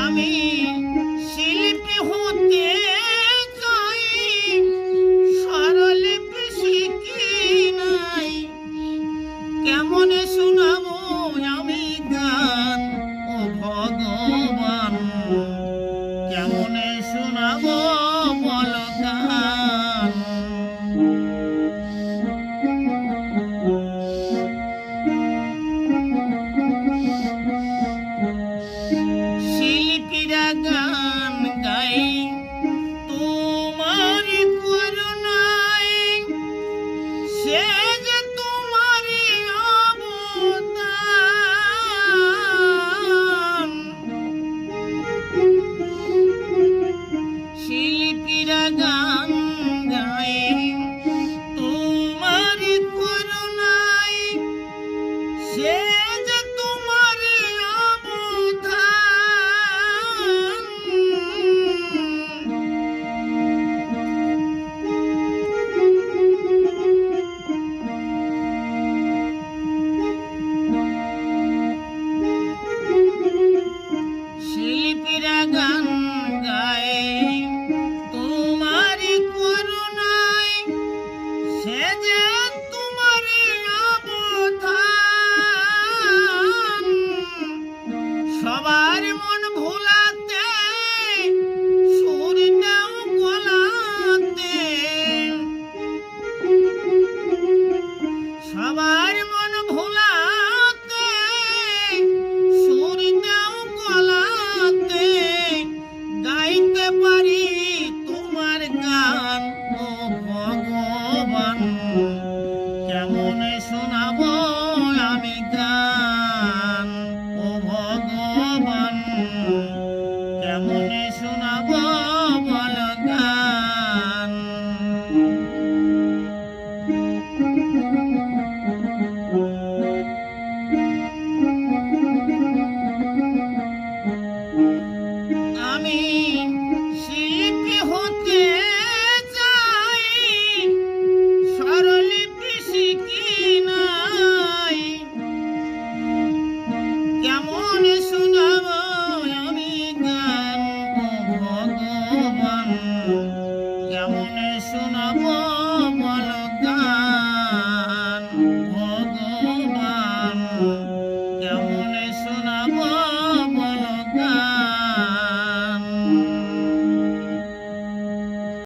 আমি শিল্পী হতে চাই নাই? কেমন শুনাবো আমি Yeah! na baba es un amor.